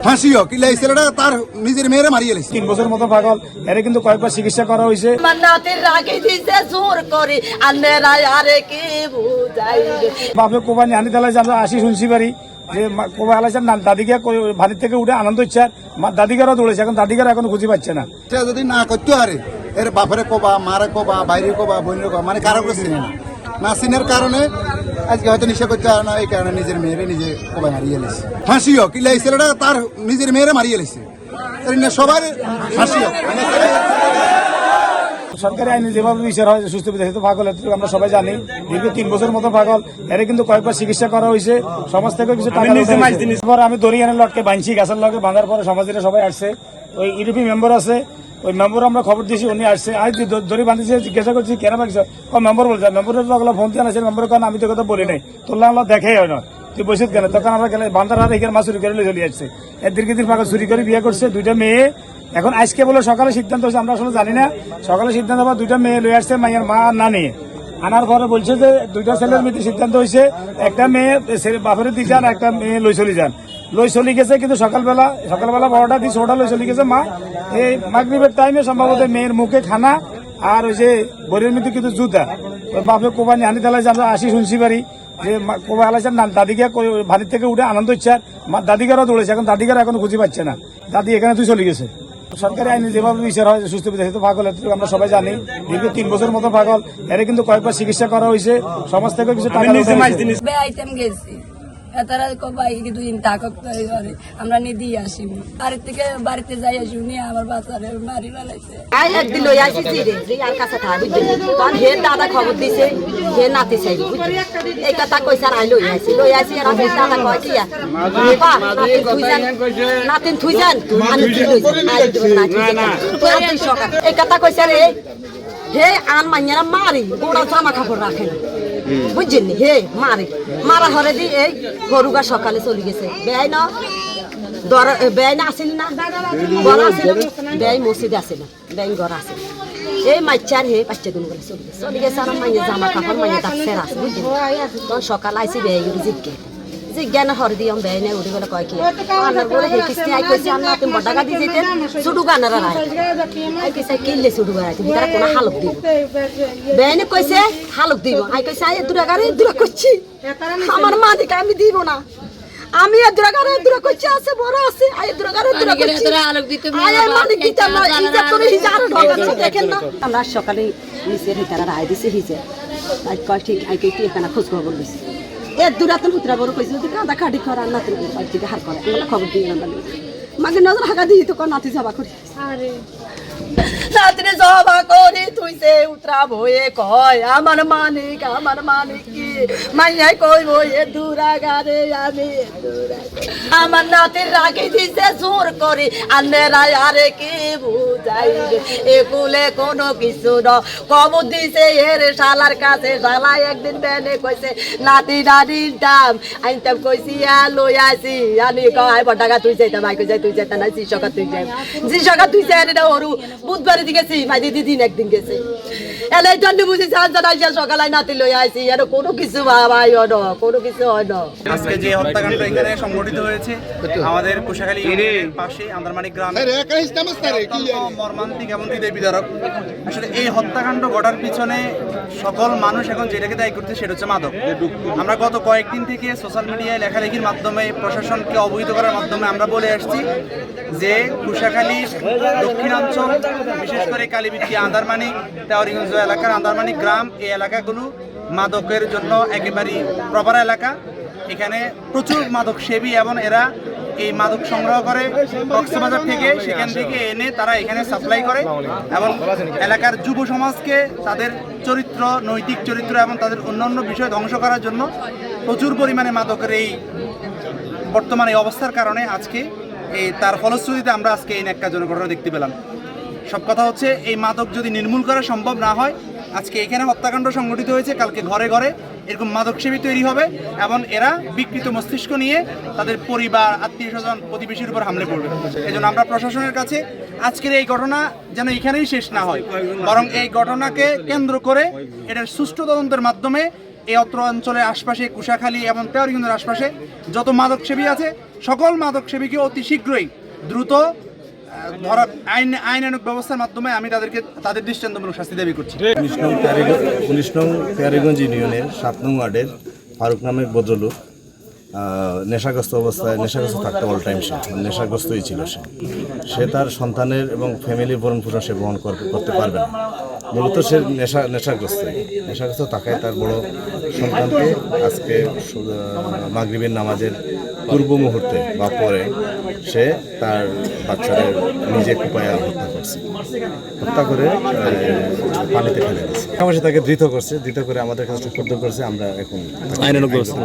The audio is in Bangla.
ফাঁসি হোক কিলা এই ছেলেটা তার নিজের মেয়েরে মারিয়ে লেছে তিন বছর মতো পাগল। এর কিন্তু কয়েকবার চিকিৎসা করা হয়েছে। আমার নাতির রাখি দিছে জোর করে। আন্নেরা আরে কি বুঝাইবে? বাপে কোবানি আনি তালা আমরা আসি শুনছি পারি যে মা- কোবা আলাইছেন না দাদিকে কই- ভানির থেকে উঠে আনন্দ ইচ্ছা দাদিকারও দৌড়েছে এখন দাদিকার এখন খুঁজে পাচ্ছে না। যদি না করতে পারে এর বাপরে কোবা মারে কোবা বাইরে কোবা বোনের কোবা মানে কারও করে চিনে না। না চিনার কারণে আজকে হয়তো নিশা করতে পারে না এই কারণে নিজের মেয়েরে নিজে কোবা মারিয়ে লেছে কিলা এই ছেলেটা? তার নিজের মেয়েরে মারিয়ে লেছে সবার ফাঁসি হোক সরকারি আইনে যেভাবে বিচার হয় সুস্থ বিচার তো পাগল এতটুকু আমরা সবাই জানি। দীর্ঘ তিন বছর মতো পাগল। এর কিন্তু কয়েকবার চিকিৎসা করা হয়েছে। সমাজ থেকে কিছু টাকা আমি দড়ি এনে লটকে বাঁধছি গাছের লগে বাঁধার পরে সমাজের সবাই আসছে ওই ইউরোপি মেম্বার আছে ওই মেম্বার আমরা খবর দিয়েছি, উনি আসছে। আজ দড়ি বাঁধিছে, জিজ্ঞাসা করছি, কেন বাঁধছে? ও মেম্বার বলছে মেম্বারের লগলা ফোন দিয়ে আছে মেম্বার কারণ আমি তো কথা বলি নাই। তোলা আমরা দেখে হয় না। তুই বসে কেন? তখন আমরা গেলে বান্দার হাতে এখানে মাছ চুরি করে চলে যাচ্ছে এর দীর্ঘদিন পাগল চুরি করে বিয়ে করছে, দুইটা মেয়ে। এখন আজকে বলে সকালে সিদ্ধান্ত হচ্ছে আমরা আসলে জানি না। সকালে সিদ্ধান্ত হবার দুইটা মেয়ে লয়ে আসছে, মায়ের মা আর না নিয়ে আনার পরে বলছে যে, দুইটা ছেলের মধ্যে সিদ্ধান্ত হয়েছে, একটা মেয়ে বাপের দিয়ে যান, একটা মেয়ে লই চলে যান। লই চলে গেছে কিন্তু সকালবেলা সকালবেলা বারোটা দিয়ে ছোটা লই চলে গেছে। মা এই মাগরীবের টাইমে সম্ভবত মেয়ের মুখে খানা আর ওই যে বরের মধ্যে কিন্তু জুতা। বাপে কোবানি আনি তালা আমরা আসি শুনছি পারি যে মা- কোবা আলাইছেন না দাদিকে ভানির থেকে উঠে আনন্দ ইচ্ছা দাদিকারও দৌড়েছে এখন দাদিকার এখন খুঁজে পাচ্ছে না। দাদি এখানে তুই চলে গেছে। সরকারি আইনে যেভাবে বিচার হয় সুস্থ বিচার তো পাগল এতটুকু আমরা সবাই জানি। দীর্ঘ তিন বছর মতো পাগল। এর কিন্তু কয়েকবার চিকিৎসা করা হয়েছে। সমাজ থেকে কিছু টাকা গেছি। তারা কবাই দুদিন থাকক আমরা নিদি আসি বাড়ি থেকে, বাড়িতে যাই উনি আমার বাচ্চারে মারি ফেলাইছে। হে দাদা খবর দিছে নাতিন এই হে, আন মাইয়ারা মারি গোড়া জামা কাপড় রাখে বুঝছেন হে, মারে। মারা হরে দি, এই গরুগা সকালে চলে গেছে। বেয়াই না? দর বেয়াই না আসিল না? গড় আসিল বেয়াই মসজিদ আসে না। বেআই গড় আসে এই মাইচার হে, পাঁচটা দিন বলে চলে গেছে। চলে গেছে আর মাইয়ে জামা কাপড় মাইয়ে আছে, বুঝলি? তখন সকাল আইসি গরু জিজ্ঞে জিজ্ঞান হর দিয়ম বেআই নাই বলে কয় কি? আনার বলে হে কিস্তি আই কইছে আন্না তুমি বড় টাকা সুডু গানার আই কইছে সুডু গানার তুমি তারা কোনো হালক দিব বেআইনে কইছে হালক দিব আই কইছে আই দূরা গারে দূরা করছি। আমার মালিক আমি দিব না। আমি দূরা গারে দূরা করছি আছে বড় আছে। আই দূরা গারে দূরা করছি। আলোক দিতে আই দিতে না ইজা করে হিজার ঢোকাচ্ছে দেখেন না। আমরা সকালে নিচের হিতারা রায় দিছে হিজে। আই কয় ঠিক আই কই কি এখানে খোঁজ খবর দিছি দূরাতন হুতরা বড় কইছিল যে কাঁদা কাটি করা না তুমি বাড়ি থেকে হার করে। আমরা খবর দিই না মাকে নজর হাঁকা দিই তো কর নাতি জবা করি। রাত্রে জবা করে তুইছে উতরা বয়ে কয়, আমার মানিক আমার মানিক কি? মাইয়াই কই বয়ে দূরা গারে আমি। আমার নাতির রাখি দিছে, জোর করে আরে কি বুঝাইবে একুলে কোনো কিছু ন। কবর দিছে, এর শালার কাছে শালা একদিন বেনে কইছে, নাতি নানির দাম। আইনতাম কইছি আ লই আসি আনি কয় বটাকা তুই যাইতা মাই কই, যাই, তুই যাইতা না জি সকা তুই যাই। জি সকা তুই যাই এটা ওরু বুধবারে দি গেছি মাই দিদি দিন একদিন গেছে। এলাই জন্য সকালে নাতি লই আসি আর কোনো কিছু ভাই অন কোনো কিছু হয় না আজকে যে হত্যাকাণ্ড এখানে সংঘটিত হয়েছে আমাদের কোষাখালী পাশে আন্দারমানিক গ্রামে মর্মান্তিক এবং হৃদয় বিদারক। আসলে এই হত্যাকাণ্ড ঘটার পিছনে সকল মানুষ এখন যেটাকে দায়ী করছে সেটা হচ্ছে মাদক। আমরা গত কয়েকদিন থেকে সোশ্যাল মিডিয়ায় লেখালেখির মাধ্যমে প্রশাসনকে অবহিত করার মাধ্যমে আমরা বলে আসছি যে কুশাখালীর দক্ষিণাঞ্চল বিশেষ করে কালীবিদ্যা আন্দারমানিক তেওয়ারিগঞ্জ এলাকার আন্দারমানিক গ্রাম। এই এলাকাগুলো মাদকের জন্য একেবারেই প্রপার এলাকা। এখানে প্রচুর মাদক সেবী এবং এরা এই মাদক সংগ্রহ করে কক্সবাজার থেকে। সেখান থেকে এনে তারা এখানে সাপ্লাই করে এবং এলাকার যুব সমাজকে তাদের চরিত্র, নৈতিক চরিত্র এবং তাদের অন্যান্য বিষয় ধ্বংস করার জন্য প্রচুর পরিমাণে মাদকের এই বর্তমানে এই অবস্থার কারণে আজকে এই তার ফলশ্রুতিতে আমরা আজকে এই ন্যাক্কাজনক ঘটনা দেখতে পেলাম। সব কথা হচ্ছে, এই মাদক যদি নির্মূল করা সম্ভব না হয়, আজকে এখানে হত্যাকাণ্ড সংঘটিত হয়েছে, কালকে ঘরে ঘরে এরকম মাদক সেবী তৈরি হবে, এবং এরা বিকৃত মস্তিষ্ক নিয়ে তাদের পরিবার, আত্মীয় স্বজন, প্রতিবেশীর উপর হামলে পড়বে এই জন্য আমরা প্রশাসনের কাছে আজকের এই ঘটনা যেন এখানেই শেষ না হয়, বরং এই ঘটনাকে কেন্দ্র করে এটার সুষ্ঠু তদন্তের মাধ্যমে এই অত্র অঞ্চলের আশপাশে, কুশাখালী এবং তেওয়ারিগঞ্জের আশপাশে যত মাদক সেবী আছে, সকল মাদক সেবীকে অতি শীঘ্রই দ্রুত ধরা, আইন আইনানুক ব্যবস্থার মাধ্যমে আমি তাদেরকে, তাদের দৃষ্টান্তমূলক শাস্তি দাবি করছি। উনিশ নং উনিশ নং প্যারেগঞ্জ ইউনিয়নের সাত নং ওয়ার্ডের ফারুক নামের ভদ্রলোক নেশাগ্রস্ত অবস্থায়, নেশাগ্রস্ত থাকতে অল টাইম সে, নেশাগ্রস্তই ছিল সে। সে তার সন্তানের এবং ফ্যামিলির ভরণ পোষণ সে বহন কর- করতে পারবে না। মূলত সে নেশা, নেশাগ্রস্ত নেশাগ্রস্ত থাকায় তার বড় সন্তানকে আজকে মাগরিবের নামাজের পূর্ব মুহূর্তে বা পরে সে তার বাচ্চাদের নিজে কুপায়া হত্যা করছে। হত্যা করে পানিতে ফেলে দিয়েছে। তাকে ধৃত করছে ধৃত করে আমাদের কাছে সুপর্দ করছে আমরা এখন আইনানুগ ব্যবস্থা